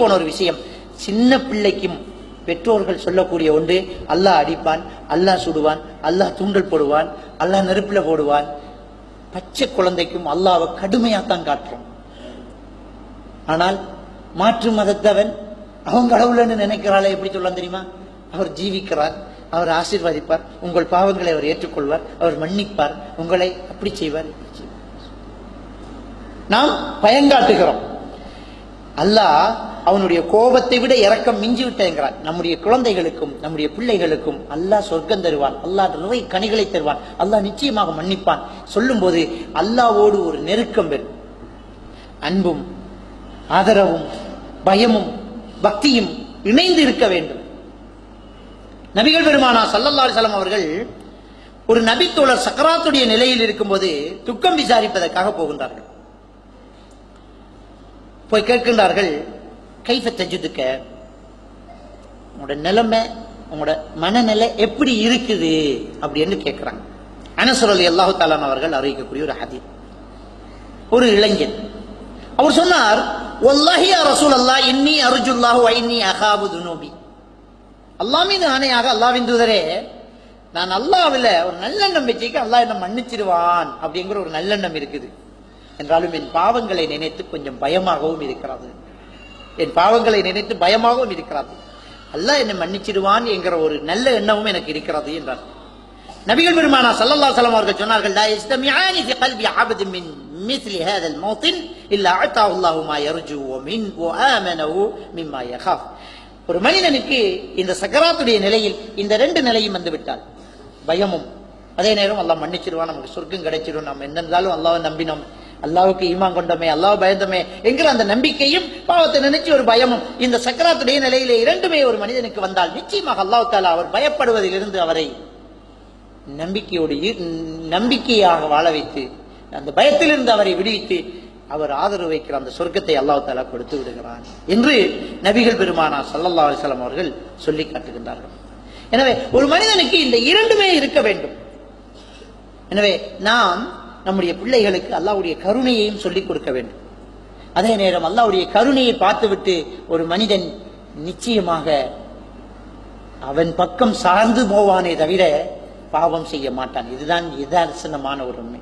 போன ஒரு விஷயம். சின்ன பிள்ளைக்கும் பெற்றோர்கள் சொல்லக்கூடிய ஒன்று அல்லாஹ் அடிப்பான் அல்லாஹ் சுடுவான் அல்லாஹ் தூண்டல் போடுவான் அல்லாஹ் நெருப்பில் போடுவான். பச்சை குழந்தைக்கும் அல்லாவை கடுமையாக தான் காட்டுறோம். ஆனால் மாற்று மதத்தவன் அவங்க அளவுலன்னு நினைக்கிறாளே எப்படி சொல்லலாம் தெரியுமா? அவர் ஜீவிக்கிறார் அவர் ஆசீர்வதிப்பார் உங்கள் பாவங்களை அவர் ஏற்றுக்கொள்வார் அவர் மன்னிப்பார் உங்களை அப்படி செய்வார் நாம் பயங்காட்டுகிறோம் அல்லாஹ் அவனுடைய கோபத்தை விட இரக்கம் மிஞ்சி விட்டேங்கிறான் நம்முடைய குழந்தைகளுக்கும் நம்முடைய பிள்ளைகளுக்கும் அல்லாஹ் சொர்க்கம் தருவான். அல்லாஹ் நிறைய கனிகளை தருவான். அல்லாஹ் நிச்சயமாக மன்னிப்பான். சொல்லும் போது அல்லாவோடு ஒரு நெருக்கம் பெறும் அன்பும் ஆதரவும் பயமும் பக்தியும் இணைந்து இருக்க வேண்டும். நபிகள் பெருமானா சல்லல்லா சலம் அவர்கள் ஒரு நபித்தோழர் சக்கராத்துடைய நிலையில் இருக்கும்போது துக்கம் விசாரிப்பதற்காக போகின்றார்கள். போய் கேட்கின்றார்கள் கைஃப தஜுதுக்க உங்களோட நிலைமை உங்களோட மனநிலை எப்படி இருக்குது அப்படின்னு கேட்குறாங்க அனசுரல் அல்லாஹு தாலான் அவர்கள் அறிவிக்கக்கூடிய ஒரு ஹதி ஒரு இளைஞன். அவர் சொன்னார் ஒல்லாஹி ரசூல் அல்லா இன்னி அருஜுல்லாஹு ஐன்னி அகாபு துனோபி. அல்லாஹ் மீது ஆணையாக அல்லாவின் தூதரே நான் அல்லாவில் ஒரு நல்லெண்ணம் வச்சுக்க அல்லாஹ் என்ன மன்னிச்சிடுவான். அப்படிங்கிற ஒரு நல்லெண்ணம் இருக்குது. என்றாலும் என் பாவங்களை நினைத்து கொஞ்சம் பயமாகவும் இருக்கிறது. என் பாவங்களை நினைத்து பயமாகவும் இருக்கிறது அல்லாஹ் என்னை மன்னிச்சிடுவான் என்கிற ஒரு நல்ல எண்ணமும் எனக்கு இருக்கிறது என்றார் நபிகள் பெருமானா ஸல்லல்லாஹு அலைஹி அவர்கள் சொன்னார்கள் லா யஸ்தமிஆனி ஃபி கல்பி அபதின் மின் مثل هذا الموطن الا اعطاه الله ما يرجو ومن وامنه مما يخاف ஒரு மனிதனுக்கு இந்த சக்கராத்துடைய நிலையில் இந்த ரெண்டு நிலையும் வந்து விட்டால் பயமும் அதே நேரம் அல்லாஹ் மன்னிச்சிருவான் நமக்கு சொர்க்கம் கிடைச்சிடும் நம்ம என்ன இருந்தாலும் அல்லாஹ்வை நம்பினோம் அல்லாவுக்கு ஈமான் கொண்டோமே அல்லாஹ் பயந்தோமே. என்கிற அந்த நம்பிக்கையும் பாவத்தை நினைச்சு ஒரு பயமும் இந்த சக்கராத்துடைய நிலையிலே இரண்டுமே ஒரு மனிதனுக்கு வந்தால் நிச்சயமாக அல்லாஹ் தாலா அவர் பயப்படுவதிலிருந்து அவரை நம்பிக்கையோடு நம்பிக்கையாக வாழ வைத்து அந்த பயத்திலிருந்து அவரை விடுவித்து அவர் ஆதரவு வைக்கிற அந்த சொர்க்கத்தை அல்லாஹ் தாலா கொடுத்து விடுகிறான் என்று நபிகள் பெருமானா சல்லல்லா அலைஹி அவர்கள் சொல்லி காட்டுகின்றார்கள். எனவே ஒரு மனிதனுக்கு இந்த இரண்டுமே இருக்க வேண்டும். எனவே நாம் நம்முடைய பிள்ளைகளுக்கு அல்லாவுடைய கருணையையும் சொல்லிக் கொடுக்க வேண்டும். அதே நேரம் அல்லாவுடைய கருணையை பார்த்துவிட்டு ஒரு மனிதன் நிச்சயமாக அவன் பக்கம் சார்ந்து போவானே தவிர பாவம் செய்ய மாட்டான். இதுதான் நிதர்சனமான ஒரு உண்மை.